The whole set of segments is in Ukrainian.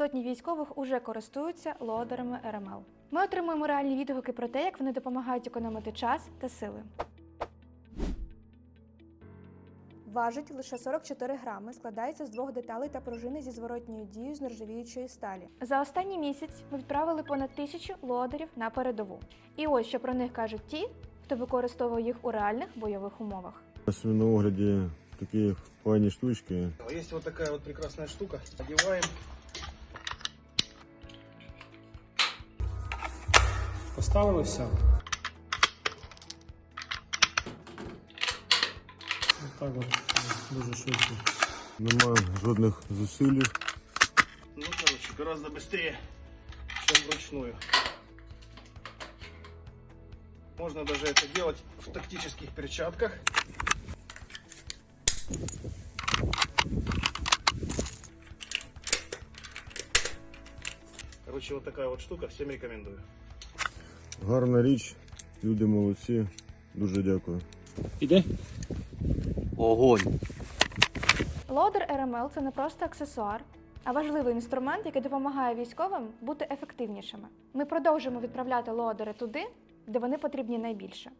сотні військових уже користуються лодерами РМЛ. Ми отримуємо реальні відгуки про те, як вони допомагають економити час та сили. Важить лише 44 грами, складається з двох деталей та пружини зі зворотньою дією з нержавіючої сталі. За останній місяць ми відправили понад тисячу лодерів на передову. І ось що про них кажуть ті, хто використовує їх у реальних бойових умовах. Ось на огляді такі файні штучки. Есть вот такая вот прекрасная штука. Одеваем. Поставили все. Так от дуже швидко. Немає жодних зусиль. Ну, короче, гораздо быстрее, чем вручную. Можно даже это делать в тактических перчатках. Короче, вот такая вот штука, всем рекомендую. Гарна річ, люди молодці. Дуже дякую. Іде? Огонь. Лодер РМЛ це не просто аксесуар, а важливий інструмент, який допомагає військовим бути ефективнішими. Ми продовжуємо відправляти лодери туди, де вони потрібні найбільше.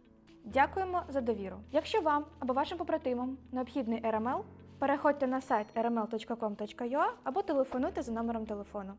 Дякуємо за довіру. Якщо вам або вашим побратимам необхідний РМЛ, переходьте на сайт rml.com.ua або телефонуйте за номером телефону.